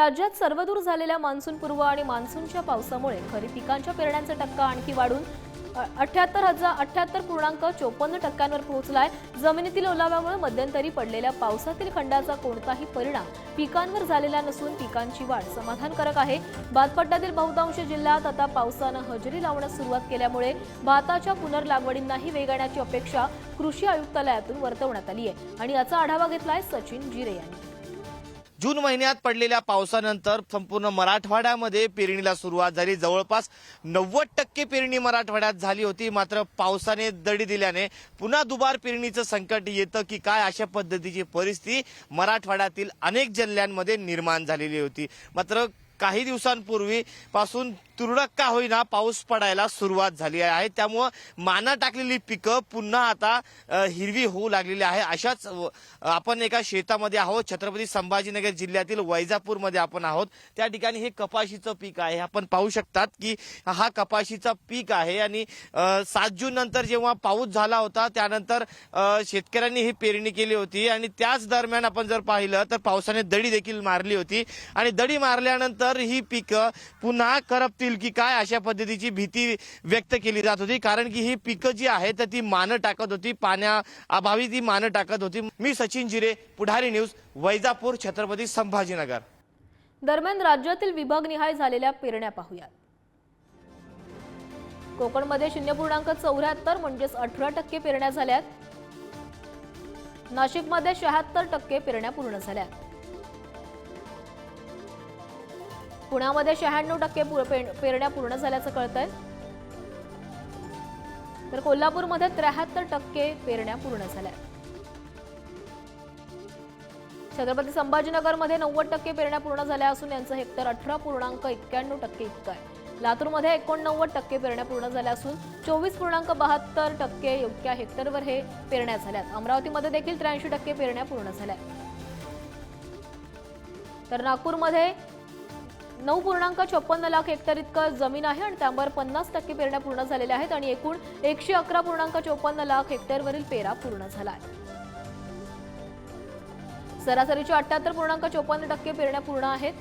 राज्यात सर्वदूर झालेल्या मान्सूनपूर्व आणि मान्सूनच्या पावसामुळे खरीप पिकांच्या पेरण्यांचा टक्का आणखी वाढून अठ्याहत्तर हजार अठ्याहत्तर पूर्णांक चोपन्न टक्क्यांवर पोहोचलाय. जमिनीतील ओलाव्यामुळे मध्यंतरी पडलेल्या पावसातील खंडाचा कोणताही परिणाम पिकांवर झालेला नसून पिकांची वाढ समाधानकारक आहे. भातपट्ट्यातील बहुतांश जिल्ह्यात आता पावसानं हजेरी लावण्यास सुरुवात केल्यामुळे भाताच्या पुनर्लागवडींनाही वेग येण्याची अपेक्षा कृषी आयुक्तालयातून वर्तवण्यात आली आहे आणि याचा आढावा घेतलाय सचिन जिरे यांनी. जून महिन्यात पडलेल्या पावसानंतर संपूर्ण मराठवाड्यामध्ये पेरणीला सुरुवात झाली. जवळपास नव्वद टक्के पेरणी मराठवाड्यात झाली होती. मात्र पावसाने दडी दिल्याने पुन्हा दुबार पेरणीचं संकट येतं की काय अशा पद्धतीची परिस्थिती मराठवाड्यातील अनेक जिल्ह्यांमध्ये निर्माण झालेली होती. मात्र काही दिवसांपूर्वी पासून तुरळक का होईना पाऊस पडायला सुरुवात झाली आहे. त्यामुळं माना टाकलेली पिकं पुन्हा आता हिरवी होऊ लागलेली आहे. अशाच आपण एका शेतामध्ये आहोत. छत्रपती संभाजीनगर जिल्ह्यातील वैजापूरमध्ये आपण आहोत. त्या ठिकाणी हे कपाशीचं पीक आहे. आपण पाहू शकतात की हा कपाशीचा पीक आहे आणि सात जून नंतर जेव्हा पाऊस झाला होता त्यानंतर शेतकऱ्यांनी ही पेरणी केली होती. आणि त्याच दरम्यान आपण जर पाहिलं तर पावसाने दडी देखील मारली होती. आणि दडी मारल्यानंतर ही पिकं पुन्हा करपतील की काय अशा पद्धतीची भीती व्यक्त केली जात होती. कारण की ही पिकं जी आहेत तर ती मानं टाकत होती पाण्या अभावी ती मानं टाकत होती. मी सचिन जिरे पुढारी न्यूज वैजापूर छत्रपती संभाजीनगर. दरम्यान राज्यातील विभागनिहाय झालेल्या पेरण्या पाहूयात. कोकणमध्ये शून्य पूर्णांक चौऱ्याहत्तर म्हणजेच अठरा टक्के पेरण्या झाल्यात. नाशिकमध्ये शहात्तर टक्के पेरण्या पूर्ण झाल्यात. पुण्यामध्ये शहाण्णव टक्के पेरण्या पूर्ण झाल्याचं कळतंय. तर कोल्हापूरमध्ये त्र्याहत्तर टक्के पेरण्या पूर्ण झाल्या. छत्रपती संभाजीनगरमध्ये नव्वद टक्के पेरण्या पूर्ण झाल्या असून यांचं हेक्टर अठरा पूर्णांक एक्क्याण्णव टक्के इतकं आहे. लातूरमध्ये एकोणनव्वद टक्के पेरण्या पूर्ण झाल्या असून चोवीस पूर्णांक बहात्तर टक्के इतक्या हेक्टरवर हे पेरण्या झाल्यात. अमरावतीमध्ये देखील त्र्याऐंशी टक्के पेरण्या पूर्ण झाल्या. तर नागपूरमध्ये नऊ पूर्णांक छप्पन्न लाख हेक्टर इतकं जमीन आहे आणि त्यावर पन्नास टक्के पेरण्या पूर्ण झालेल्या आहेत आणि एकूण एकशे अकरा पूर्णांक चोपन्न लाख हेक्टरवरील पेरा पूर्ण झाला आहे. सरासरीच्या अठ्याहत्तर पूर्णांक चोपन्न टक्के पेरण्या पूर्ण आहेत.